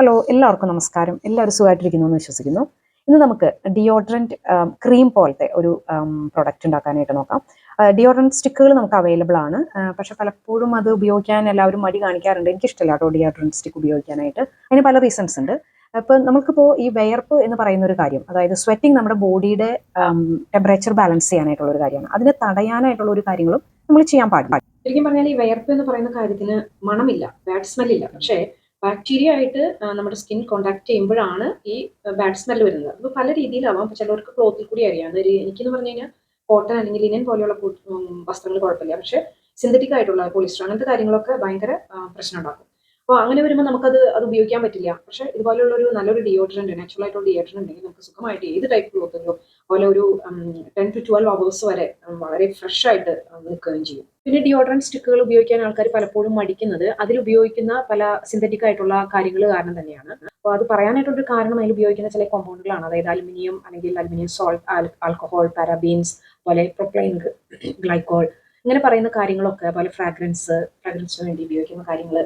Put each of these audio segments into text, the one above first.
Hello എല്ലാവർക്കും നമസ്കാരം. എല്ലാവരും സുഖമായിട്ടിരിക്കുന്നു എന്ന് വിശ്വസിക്കുന്നു. ഇന്ന് നമുക്ക് ഡിയോഡ്രന്റ് ക്രീം പോലത്തെ ഒരു പ്രൊഡക്റ്റ് ഉണ്ടാക്കാനായിട്ട് നോക്കാം. ഡിയോഡ്രന്റ് സ്റ്റിക്കുകൾ നമുക്ക് അവൈലബിൾ ആണ്. പക്ഷെ പലപ്പോഴും അത് ഉപയോഗിക്കാൻ എല്ലാവരും മടി കാണിക്കാറുണ്ട്. എനിക്കിഷ്ടമല്ല കേട്ടോ ഡിയോഡ്രന്റ് സ്റ്റിക്ക് ഉപയോഗിക്കാനായിട്ട്. അതിന് പല റീസൺസ് ഉണ്ട്. അപ്പോൾ നമുക്കിപ്പോൾ ഈ വിയർപ്പ് എന്ന് പറയുന്ന ഒരു കാര്യം അതായത് സ്വെറ്റിംഗ് നമ്മുടെ ബോഡിയുടെ ടെമ്പറേച്ചർ ബാലൻസ് ചെയ്യാനായിട്ടുള്ള ഒരു കാര്യമാണ്. അതിനെ തടയാനായിട്ടുള്ള ഒരു കാര്യങ്ങളും നമ്മൾ ചെയ്യാൻ പാടില്ല. ശരിക്കും പറഞ്ഞാൽ ഈ വയർപ്പ് എന്ന് പറയുന്ന കാര്യത്തിന് മണമില്ല. ബാഡ് സ്മെല്ലില്ല പക്ഷേ ബാക്ടീരിയ ആയിട്ട് നമ്മുടെ സ്കിൻ കോണ്ടാക്ട് ചെയ്യുമ്പോഴാണ് ഈ ബാഡ് സ്മെൽ വരുന്നത്. അപ്പോൾ പല രീതിയിലാവാം. ചിലവർക്ക് ക്ലോത്തിൽ കൂടി അറിയാം. അതൊരു എനിക്കെന്ന് പറഞ്ഞു കഴിഞ്ഞാൽ കോട്ടൺ അല്ലെങ്കിൽ ലിനൻ പോലെയുള്ള വസ്ത്രങ്ങൾ കുഴപ്പമില്ല. പക്ഷേ സിന്തറ്റിക് ആയിട്ടുള്ള പോളിസ്റ്റർ അങ്ങനത്തെ കാര്യങ്ങളൊക്കെ ഭയങ്കര പ്രശ്നം ഉണ്ടാക്കും. അപ്പോൾ അങ്ങനെ വരുമ്പോൾ നമുക്കത് അത് ഉപയോഗിക്കാൻ പറ്റില്ല. പക്ഷേ ഇതുപോലെയുള്ള ഒരു നല്ലൊരു ഡിയോഡ്രന്റ് നാച്ചുറൽ ആയിട്ടുള്ള ഡിയോഡ്രന്റ് ഉണ്ടെങ്കിൽ നമുക്ക് സുഖമായിട്ട് ഏത് ടൈപ്പ് ക്ലോത്തിലോ അതുപോലെ ഒരു ടെൻ ടു ട്വൽവ് അവേഴ്സ് വരെ വളരെ ഫ്രഷ് ആയിട്ട് നിൽക്കുകയും ചെയ്യും. പിന്നെ ഡിയോഡ്രന്റ് സ്റ്റിക്കുകൾ ഉപയോഗിക്കാൻ ആൾക്കാർ പലപ്പോഴും മടിക്കുന്നത് അതിൽ ഉപയോഗിക്കുന്ന പല സിന്തറ്റിക് ആയിട്ടുള്ള കാര്യങ്ങൾ കാരണം തന്നെയാണ്. അപ്പോൾ അത് പറയാനായിട്ടൊരു കാരണം അതിൽ ഉപയോഗിക്കുന്ന ചില കോമ്പൗണ്ടുകളാണ് അതായത് അലുമിനിയം അല്ലെങ്കിൽ അലുമിനിയം സോൾട്ട് ആൽക്കഹോൾ പാരാബീൻസ് പോലെ പ്രൊക്ലൈൻ ഗ്ലൈക്കോൾ ഇങ്ങനെ പറയുന്ന കാര്യങ്ങളൊക്കെ അതുപോലെ ഫ്രാഗ്രൻസ് ഫ്രാഗ്രൻസിന് വേണ്ടി ഉപയോഗിക്കുന്ന കാര്യങ്ങൾ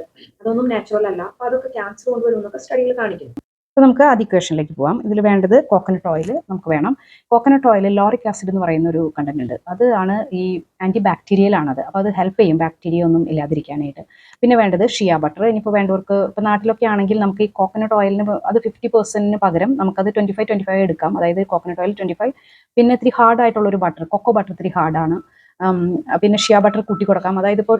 അതൊന്നും നാച്ചുറൽ അല്ല. അപ്പോൾ അതൊക്കെ ക്യാൻസർ കൊണ്ടുവരും എന്നൊക്കെ സ്റ്റഡികൾ കാണിക്കുന്നു. അപ്പോൾ നമുക്ക് ആദ്യ ഇക്വേഷനിലേക്ക് പോവാം. ഇതിൽ വേണ്ടത് കോക്കനട്ട് ഓയിൽ നമുക്ക് വേണം. കോക്കനട്ട് ഓയിൽ ലോറിക് ആസിഡ് എന്ന് പറയുന്ന ഒരു കണ്ടന്റ് ഉണ്ട്. അത് ആണ് ഈ ആന്റി ബാക്ടീരിയൽ ആണത് അപ്പോൾ അത് ഹെൽപ്പ് ചെയ്യും. ബാക്ടീരിയ ഒന്നും ഇല്ലാതിരിക്കാനായിട്ട്. പിന്നെ വേണ്ടത് ഷിയ ബട്ടർ ഇനിയിപ്പോൾ വേണ്ടവർക്ക് ഇപ്പോൾ നാട്ടിലൊക്കെ ആണെങ്കിൽ നമുക്ക് ഈ കോക്കനട്ട് ഓയിലിന് അത് ഫിഫ്റ്റി പെർസെന്റിന് പകരം നമുക്കത് ട്വന്റി ഫൈവ് ട്വന്റി ഫൈവ് എടുക്കാം. അതായത് കോക്കനട്ട് ഓയിൽ ട്വന്റി ഫൈവ് പിന്നെ ഇത്തിരി ഒരു ബട്ടർ കൊക്കോ ബട്ടർ ഇത്തിരി ഹാർഡാണ് പിന്നെ ഷിയ ബട്ടർ കൂട്ടി കൊടുക്കാം. അതായത് ഇപ്പോൾ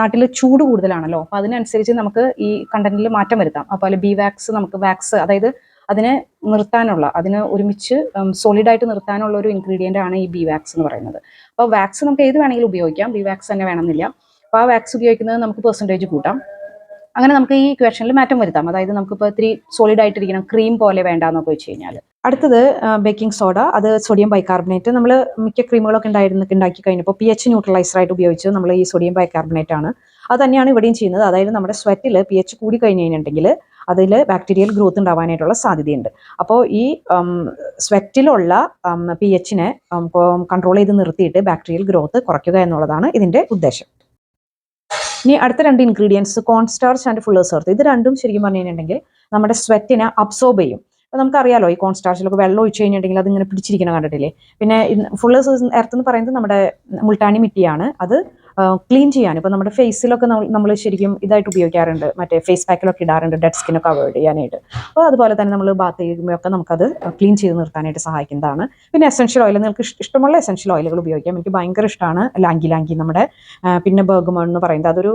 നാട്ടിൽ ചൂട് കൂടുതലാണല്ലോ. അപ്പോൾ അതിനനുസരിച്ച് നമുക്ക് ഈ കണ്ടന്റിൽ മാറ്റം വരുത്താം. അപ്പോൾ ബി വാക്സ് നമുക്ക് വാക്സ് അതായത് അതിനെ നിർത്താനുള്ള അതിന് ഒരുമിച്ച് സോളിഡായിട്ട് നിർത്താനുള്ള ഒരു ഇൻഗ്രീഡിയന്റ് ആണ് ഈ ബി വാക്സ് എന്ന് പറയുന്നത്. അപ്പോൾ വാക്സ് നമുക്ക് ഏത് വേണമെങ്കിലും ഉപയോഗിക്കാം. ബി വാക്സ് തന്നെ വേണമെന്നില്ല. അപ്പോൾ ആ വാക്സ് ഉപയോഗിക്കുന്നത് നമുക്ക് പെർസെന്റേജ് കൂട്ടാം. അങ്ങനെ നമുക്ക് ഈ ഇക്വേഷനിൽ മാറ്റം വരുത്താം. അതായത് നമുക്കിപ്പോൾ ഇത്തിരി സോളിഡ് ആയിട്ടിരിക്കണം ക്രീം പോലെ വേണ്ടാന്നൊക്കെ വെച്ച് കഴിഞ്ഞാൽ അടുത്തത് ബേക്കിംഗ് സോഡ അത് സോഡിയം ബൈകാർബണേറ്റ് നമ്മൾ മിക്ക ക്രീമുകളൊക്കെ ഉണ്ടായിരുന്ന ഉണ്ടാക്കി കഴിഞ്ഞപ്പോൾ പി എച്ച് ന്യൂട്രലൈസർ ആയിട്ട് ഉപയോഗിച്ച് നമ്മൾ ഈ സോഡിയം ബൈകാർബണേറ്റ് ആണ്. അത് തന്നെയാണ് ഇവിടെയും ചെയ്യുന്നത്. അതായത് നമ്മുടെ സ്വെറ്റിൽ പി എച്ച് കൂടി കഴിഞ്ഞ് കഴിഞ്ഞിട്ടുണ്ടെങ്കിൽ അതിൽ ബാക്ടീരിയൽ ഗ്രോത്ത് ഉണ്ടാവാനായിട്ടുള്ള സാധ്യതയുണ്ട്. അപ്പോൾ ഈ സ്വെറ്റിലുള്ള പി എച്ചിനെ കൺട്രോൾ ചെയ്ത് നിർത്തിയിട്ട് ബാക്ടീരിയൽ ഗ്രോത്ത് കുറയ്ക്കുക എന്നുള്ളതാണ് ഇതിന്റെ ഉദ്ദേശം. ഇനി അടുത്ത രണ്ട് ഇൻഗ്രീഡിയൻസ് കോൺസ്റ്റാർച്ച് ആൻഡ് ഫുള്ളേഴ്സ് ഇത് രണ്ടും ശരിക്കും പറഞ്ഞു കഴിഞ്ഞിട്ടുണ്ടെങ്കിൽ നമ്മുടെ സ്വെറ്റിനെ അബ്സോർബ് ചെയ്യും. അപ്പോൾ നമുക്കറിയാലോ ഈ കോൺസ്റ്റാർച്ചിലൊക്കെ വെള്ളം ഒഴിച്ച് കഴിഞ്ഞിട്ടുണ്ടെങ്കിൽ അതിങ്ങനെ പിടിച്ചിരിക്കണം കണ്ടിട്ടില്ലേ? പിന്നെ ഫുള്ള് എർത്ത് എന്ന് പറയുന്നത് നമ്മുടെ മുൾട്ടാണി മിട്ടിയാണ് അത് ക്ലീൻ ചെയ്യാൻ. ഇപ്പോൾ നമ്മുടെ ഫേസിലൊക്കെ നമ്മൾ ശരിക്കും ഇതായിട്ട് ഉപയോഗിക്കാറുണ്ട്. മറ്റേ ഫേസ് പാക്കിലൊക്കെ ഇടാറുണ്ട് ഡെഡ് സ്കിന്നൊക്കെ അവോയ്ഡ് ചെയ്യാനായിട്ട്. അപ്പോൾ അതുപോലെ തന്നെ നമ്മൾ ബാത്ത് ചെയ്യുമ്പോഴൊക്കെ നമുക്കത് ക്ലീൻ ചെയ്ത് നിർത്താനായിട്ട് സഹായിക്കുന്നതാണ്. പിന്നെ എസെൻഷ്യൽ ഓയിൽ നിങ്ങൾക്ക് ഇഷ്ടമുള്ള എസെൻഷ്യൽ ഓയിലുകൾ ഉപയോഗിക്കാം. എനിക്ക് ഭയങ്കര ഇഷ്ടമാണ് ലാങ്കി ലാങ്കി നമ്മുടെ പിന്നെ ബർഗമൺ എന്ന് പറയുന്നത്. അതൊരു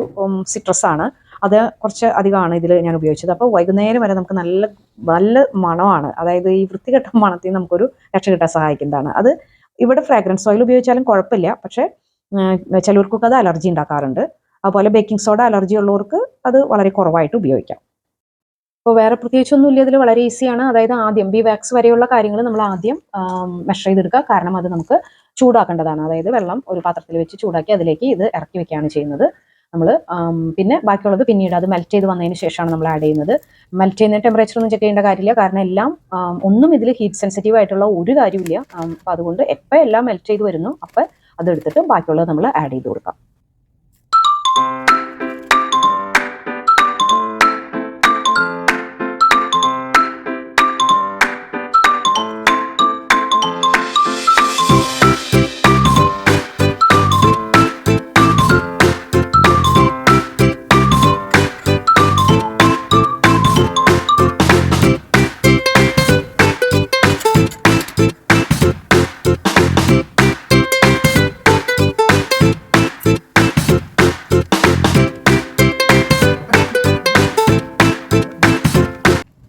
സിട്രസ് ആണ്. അത് കുറച്ച് അധികമാണ് ഇതിൽ ഞാൻ ഉപയോഗിച്ചത്. അപ്പോൾ വൈകുന്നേരം വരെ നമുക്ക് നല്ല നല്ല മണമാണ്. അതായത് ഈ വൃത്തികെട്ട മണത്തിൽ നമുക്കൊരു രക്ഷ കിട്ടാൻ സഹായിക്കുന്നതാണ്. അത് ഇവിടെ ഫ്രാഗ്രൻസ് ഓയിൽ ഉപയോഗിച്ചാലും കുഴപ്പമില്ല. പക്ഷേ ചിലവർക്കൊക്കെ അത് അലർജി ഉണ്ടാക്കാറുണ്ട്. അതുപോലെ ബേക്കിംഗ് സോഡ അലർജി ഉള്ളവർക്ക് അത് വളരെ കുറവായിട്ട് ഉപയോഗിക്കാം. അപ്പോൾ വേറെ പ്രത്യേകിച്ചൊന്നുമില്ല. ഇതിൽ വളരെ ഈസിയാണ് അതായത് ആദ്യം ബി വാക്സ് വരെയുള്ള കാര്യങ്ങൾ നമ്മൾ ആദ്യം മെഷർ ചെയ്തെടുക്കുക. കാരണം അത് നമുക്ക് ചൂടാക്കേണ്ടതാണ്. അതായത് വെള്ളം ഒരു പാത്രത്തിൽ വെച്ച് ചൂടാക്കി അതിലേക്ക് ഇത് ഇറക്കി വെക്കുകയാണ് ചെയ്യുന്നത്. നമ്മൾ പിന്നെ ബാക്കിയുള്ളത് പിന്നീട് അത് മെൽറ്റ് ചെയ്ത് വന്നതിന് ശേഷമാണ് നമ്മൾ ആഡ് ചെയ്യുന്നത്. മെൽറ്റ് ചെയ്യുന്ന ടെമ്പറേച്ചർ ഒന്നും ചെക്ക് ചെയ്യേണ്ട കാര്യമില്ല. കാരണം എല്ലാം ഒന്നും ഇതിൽ ഹീറ്റ് സെൻസിറ്റീവ് ആയിട്ടുള്ള ഒരു കാര്യമില്ല അപ്പോൾ അതുകൊണ്ട് എപ്പോൾ എല്ലാം മെൽറ്റ് ചെയ്ത് വരുന്നു അപ്പോൾ അതെടുത്തിട്ട് ബാക്കിയുള്ളത് നമ്മൾ ആഡ് ചെയ്ത് കൊടുക്കാം.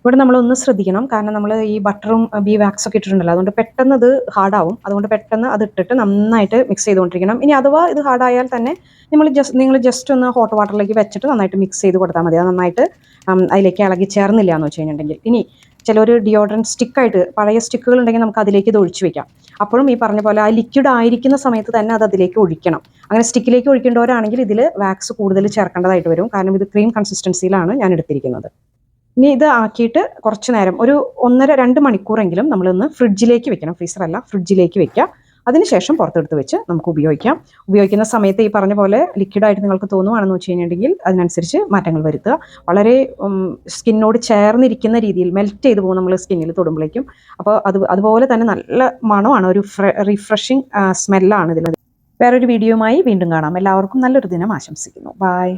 ഇവിടെ നമ്മൾ ഒന്ന് ശ്രദ്ധിക്കണം. കാരണം നമ്മൾ ഈ ബട്ടറും ബീ വാക്സും ഒക്കെ ഇട്ടിട്ടുണ്ടല്ലോ. അതുകൊണ്ട് പെട്ടെന്ന് അത് ഹാർഡാവും അതുകൊണ്ട് പെട്ടെന്ന് അത് ഇട്ടിട്ട് നന്നായിട്ട് മിക്സ് ചെയ്തുകൊണ്ടിരിക്കണം. ഇനി അഥവാ ഇത് ഹാർഡായാൽ തന്നെ നമ്മൾ ജസ്റ്റ് നിങ്ങൾ ജസ്റ്റ് ഒന്ന് ഹോട്ട് വാട്ടറിലേക്ക് വെച്ചിട്ട് നന്നായിട്ട് മിക്സ് ചെയ്ത് കൊടുത്താൽ മതി. അത് നന്നായിട്ട് അതിലേക്ക് ഇളകി ചേർന്നില്ല എന്ന് വെച്ച് കഴിഞ്ഞിട്ടുണ്ടെങ്കിൽ. ഇനി ചിലർ ഡിയോഡ്രന്റ് സ്റ്റിക്കായിട്ട് പഴയ സ്റ്റിക്കുകൾ ഉണ്ടെങ്കിൽ നമുക്ക് അതിലേക്ക് ഇത് ഒഴിച്ചു വെക്കാം. അപ്പോഴും ഈ പറഞ്ഞ പോലെ ആ ലിക്വിഡ് ആയിരിക്കുന്ന സമയത്ത് തന്നെ അത് അതിലേക്ക് ഒഴിക്കണം. അങ്ങനെ സ്റ്റിക്കിലേക്ക് ഒഴിക്കേണ്ടവരാണെങ്കിൽ ഇതിൽ വാക്സ് കൂടുതൽ ചേർക്കേണ്ടതായിട്ട് വരും. കാരണം ഇത് ക്രീം കൺസിസ്റ്റൻസിയിലാണ് ഞാൻ എടുത്തിരിക്കുന്നത്. ഇനി ഇത് ആക്കിയിട്ട് കുറച്ച് നേരം ഒരു ഒന്നര രണ്ട് മണിക്കൂറെങ്കിലും നമ്മളൊന്ന് ഫ്രിഡ്ജിലേക്ക് വെക്കണം. ഫ്രീസറല്ല ഫ്രിഡ്ജിലേക്ക് വെക്കുക. അതിനുശേഷം പുറത്തെടുത്ത് വെച്ച് നമുക്ക് ഉപയോഗിക്കാം. ഉപയോഗിക്കുന്ന സമയത്ത് ഈ പറഞ്ഞ പോലെ ലിക്വിഡായിട്ട് നിങ്ങൾക്ക് തോന്നുവാണെന്ന് വെച്ച് കഴിഞ്ഞിട്ടുണ്ടെങ്കിൽ അതിനനുസരിച്ച് മാറ്റങ്ങൾ വരുത്തുക. വളരെ സ്കിന്നോട് ചേർന്നിരിക്കുന്ന രീതിയിൽ മെൽറ്റ് ചെയ്ത് പോകും നമ്മൾ സ്കിന്നിൽ തൊടുമ്പോഴേക്കും. അപ്പോൾ അത് അതുപോലെ തന്നെ നല്ല മണമാണ് ഒരു റിഫ്രഷിങ് സ്മെല്ലാണ് ഇതിൽ വേറൊരു വീഡിയോയുമായി വീണ്ടും കാണാം. എല്ലാവർക്കും നല്ലൊരു ദിനം ആശംസിക്കുന്നു. ബൈ